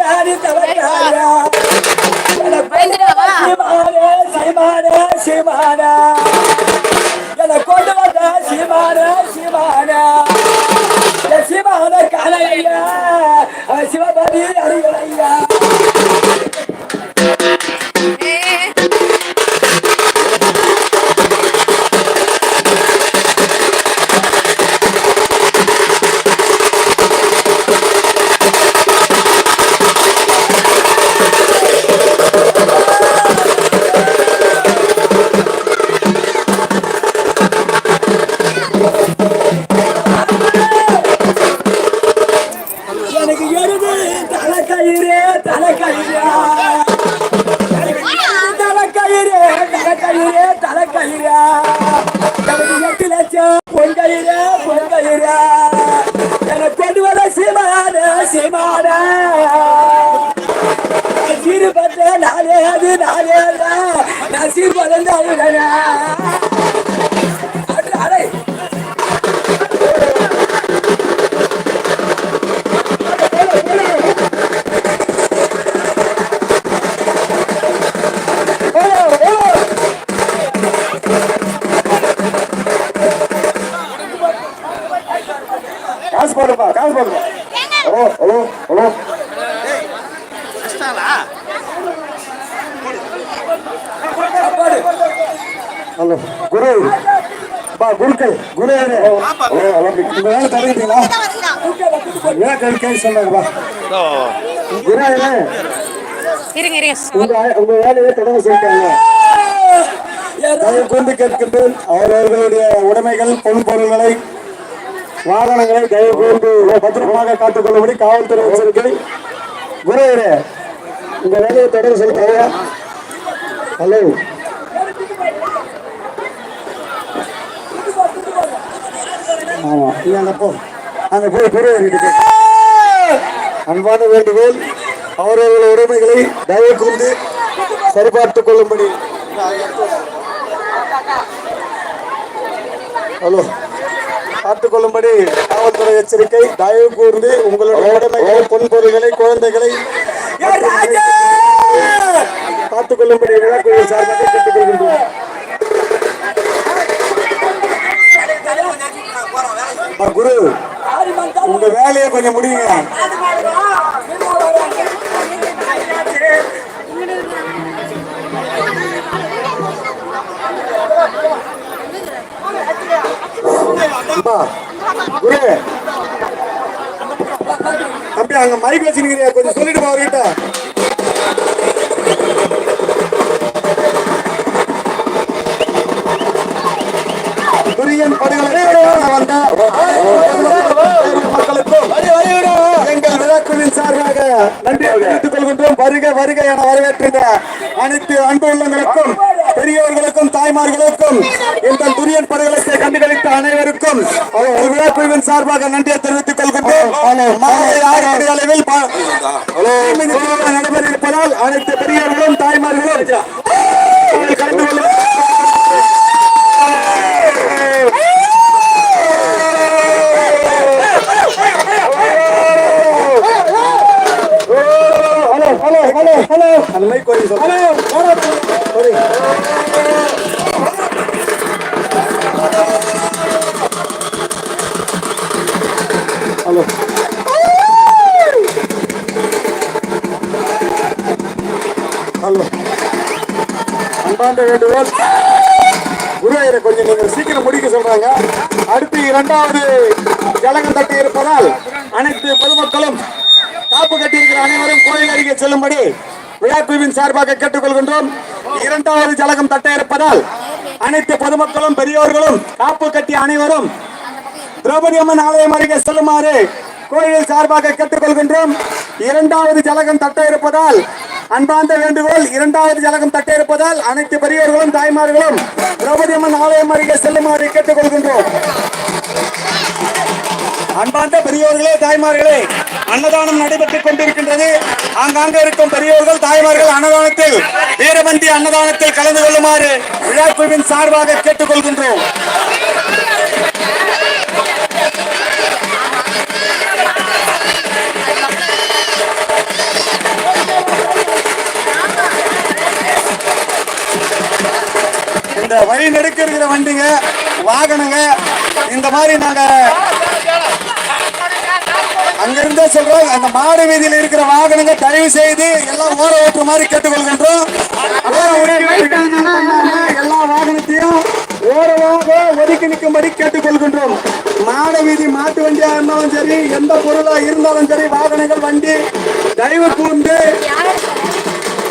తలకారి తలకార శివాన శివాన ఇలా కొండవద శివాన శివాన శివాన కాలయ్యా. శివబలి అడిగలయ్యా. நசீர் பத்த நாளே அது நாளே அடே. குருக்கள் குரு யாரு? ஹலோ ஹலோ இந்த வேலை தரீங்களா ஏன் கை கை சொன்னாங்கப்பா குரு யாரு? இருங்க இருங்க. உங்க உங்க வேலையை தொடங்க சொல்லிட்டாங்க தயவு கூர்ந்து கேட்கின்றேன். அவரவர்களுடைய உடைமைகள் பொன் பொருள்களை வாகனங்களை தயவு கூர்ந்து பத்திரமாக காத்துக்கொள்ளும்படி காவல்துறை எச்சரிக்கை. குருவரே உங்க வேலையை தொடர சொல்லிட்டாங்க ஹலோ. ஆமா நீ அங்க போ. அங்க போய் குருவரிட்டு அன்பான வேண்டுகோள் அவரவர்கள் உடைமைகளை தயவு கூர்ந்து சரிபார்த்துக் கொள்ளும்படி. ஹலோ. பார்த்துக் கொள்ளும்படி காவல்துறை எச்சரிக்கை தயவு கூர்ந்து உங்களுடைய உடைமைகளை பொன் பொருள்களை குழந்தைகளை பார்த்துக் கொள்ளும்படி விழாக்குழு சார்பாக ஆ, குரு. உங்க வேலையை கொஞ்சம் முடியுங்க. குரு. தம்பி அங்க மைக் வச்சுருக்கிறியா கொஞ்சம் சொல்லிட்டு அவர்கிட்ட? துரியன் படுகொலை வந்த நன்றி. தெரிவித்துக் கொள்கின்றோம் வருக வருக என வரவேற்றுங்க அனைத்து அன்பு உள்ளங்களுக்கும் பெரியவர்களுக்கும் தாய்மார்களுக்கும் இந்த துரியன் படுகளத்தை கண்டுகளித்த அனைவருக்கும் ஒரு விழாக்குழுவின் சார்பாக நன்றியை தெரிவித்துக் கொள்கின்றோம். அளவில் நடைபெற இருப்பதால் அனைத்து பெரியவர்களும் தாய்மார்களும் கலந்து கொள்ள ஹலோ ஹலோ ஹலோ ஹலோ அந்த மைக் கொஞ்சம் ஹலோ ஹலோ அன்பாண்ட வேண்டுகோள் குரு கொஞ்சம் நீங்க சீக்கிரம் முடிக்க சொல்றாங்க அடுத்து இரண்டாவது ஜலகம் தட்டி இருப்பதால் அனைத்து பொதுமக்களும் காப்பு கட்டியிருக்கிற அனைவரும் கோயில் அருகே செல்லும்படி விழாக்குழுவின் சார்பாக கேட்டுக்கொள்கின்றோம். இரண்டாவது ஜலகம் தட்ட இருப்பதால் அனைத்து பொதுமக்களும் பெரியோர்களும் காப்பு கட்டி அனைவரும் திரௌபதி அம்மன் ஆலயம் அருகே செல்லுமாறு கோயில் சார்பாக கேட்டுக்கொள்கின்றோம். இரண்டாவது ஜலகம் தட்ட இருப்பதால் அன்பார்ந்த வேண்டுகோள் இரண்டாவது ஜலகம் தட்ட இருப்பதால் அனைத்து பெரியோர்களும் தாய்மார்களும் திரௌபதி அம்மன் ஆலயம் அருகே செல்லுமாறு கேட்டுக்கொள்கின்றோம். அன்பார்ந்த பெரியோர்களே தாய்மார்களே அன்னதானம் நடைபெற்றுக் கொண்டிருக்கின்றது. ஆங்காங்க இருக்கும் பெரியோர்கள் தாய்மார்கள் அன்னதானத்தில் வீரமந்தி அன்னதானத்தில் கலந்து கொள்ளுமாறு விழாக்குழுவின் சார்பாக கேட்டுக்கொள்கின்றோம். இந்த வழி நெடுக்க இருக்கிற வண்டிங்க வாகனங்க இந்த மாதிரி நாங்கள் அங்கிருந்தே சொல்றோம் அந்த மாடு வீதியில் இருக்கிற வாகனங்க தயவு செய்து எல்லாம் ஓர ஓட்டுற மாதிரி கேட்டுக்கொள்கின்றோம். எல்லா வாகனத்தையும் ஓரமாக ஒதுக்கி நிற்கும்படி கேட்டுக்கொள்கின்றோம். மாட வீதி மாட்டு வண்டியா இருந்தாலும் சரி எந்த பொருளா இருந்தாலும் சரி வாகனங்கள் வண்டி தயவு கூர்ந்து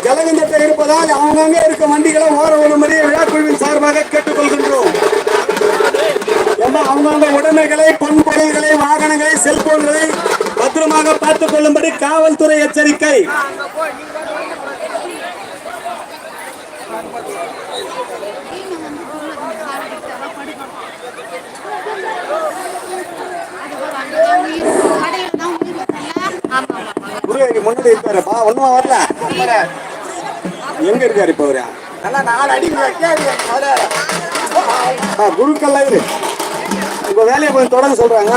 ஜலகந்தத்தை இருப்பதால் அவங்கவுங்க இருக்க வண்டிகளை ஓர விடும்படி விழாக்குழுவின் சார்பாக கேட்டுக்கொள்கின்றோம். ஏன்னா அவங்கவுங்க உடைமைகளை பொன்பொருள்களை வாகனங்களை செல்போன்களை பத்திரமாக பார்த்துக் கொள்ளும்படி காவல்துறை எச்சரிக்கை. முன்னாடி இருக்காரு. பா ஒண்ணுமா வரல? எங்க இருக்காரு இப்ப அவரு? ஆ, குருக்கள்ல இரு. உங்க வேலையை கொஞ்சம் தொடங்க சொல்றாங்க.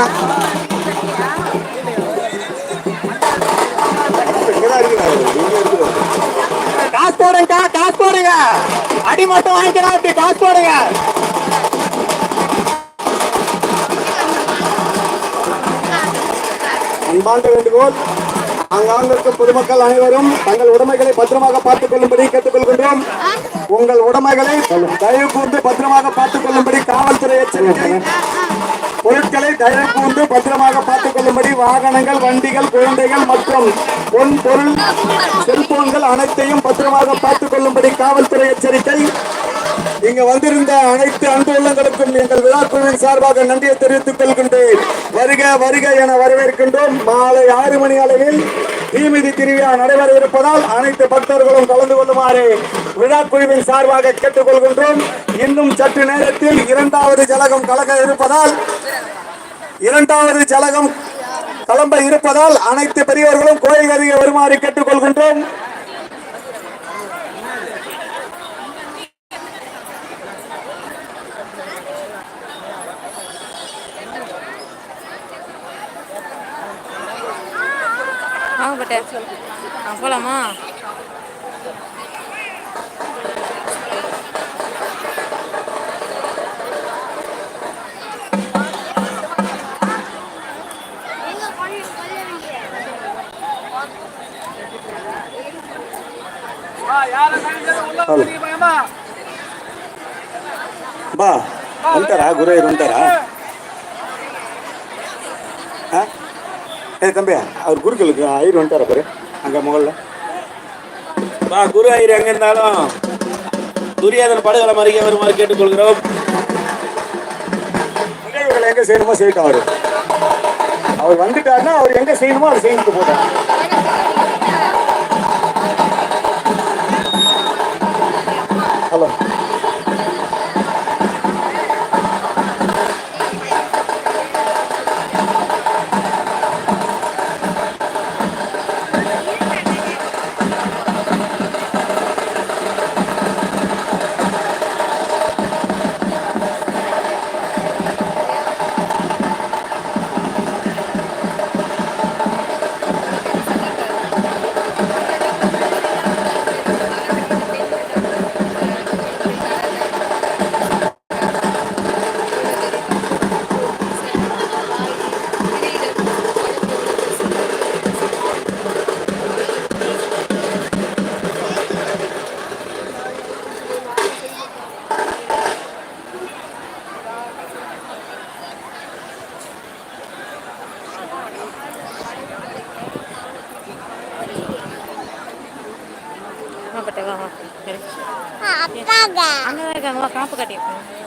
காசு போடுங்கக்கா காசு போடுங்க. அடி மட்டும் வாங்கிக்கலாம் இப்படி காசு போடுங்க. அன்பார்ந்த வேண்டுகோள். அங்காங்க பொதுமக்கள் அனைவரும் தங்கள் உடைமைகளை பத்திரமாக பார்த்துக் கொள்ளும்படி கேட்டுக்கொள்கின்றோம். உங்கள் உடைமைகளை தயவு கூர்ந்து பத்திரமாக பார்த்துக் கொள்ளும்படி காவல்துறை எச்சரிக்கை பொருட்களை தயவு கூர்ந்து பத்திரமாக பார்த்துக் கொள்ளும்படி வாகனங்கள் வண்டிகள் குழந்தைகள் மற்றும் பொன் பொருள் செல்போன்கள் அனைத்தையும் பத்திரமாக பார்த்துக் கொள்ளும்படி காவல்துறை எச்சரிக்கை இங்க வந்திருந்த அனைத்து அன்பு உள்ளங்களுக்கும் எங்கள் விழாக்குழுவின் சார்பாக நன்றியை தெரிவித்துக் கொள்கின்றேன். வருக வருக என வரவேற்கின்றோம். மாலை ஆறு மணி அளவில் தீமிதி திருவிழா நடைபெற இருப்பதால் அனைத்து பக்தர்களும் கலந்து கொள்ளுமாறு விழாக்குழுவின் சார்பாக கேட்டுக்கொள்கின்றோம். இன்னும் சற்று நேரத்தில் இரண்டாவது ஜலகம் கலக்க இருப்பதால் இரண்டாவது ஜலகம் கிளம்ப இருப்பதால் அனைத்து பெரியவர்களும் கோயில் அருகே வருமாறு கேட்டுக்கொள்கின்றோம். வாங்க பட்டே ஆ போலாமா బా ఉంటారా గురయ్యరు ఉంటారా ஏய் தம்பி அவர் குருக்களுக்கு ஐயர் வந்துட்டாரா பாரு. அங்க முகல்ல. பா குரு ஐயர் எங்க இருந்தாலும் துரியாதன் படுகளை மறிக்க வருமாறு கேட்டுக்கொள்கிறோம். நிகழ்வுகளை எங்க செய்யணுமோ செய்யட்டும் அவரு. அவர் வந்துட்டாருன்னா அவர் எங்க செய்யணுமோ அவர் செய்யிட்டு போட்டார். சரி. அங்கதான் இருக்காங்க. காப்பு கட்டியிருக்காங்க.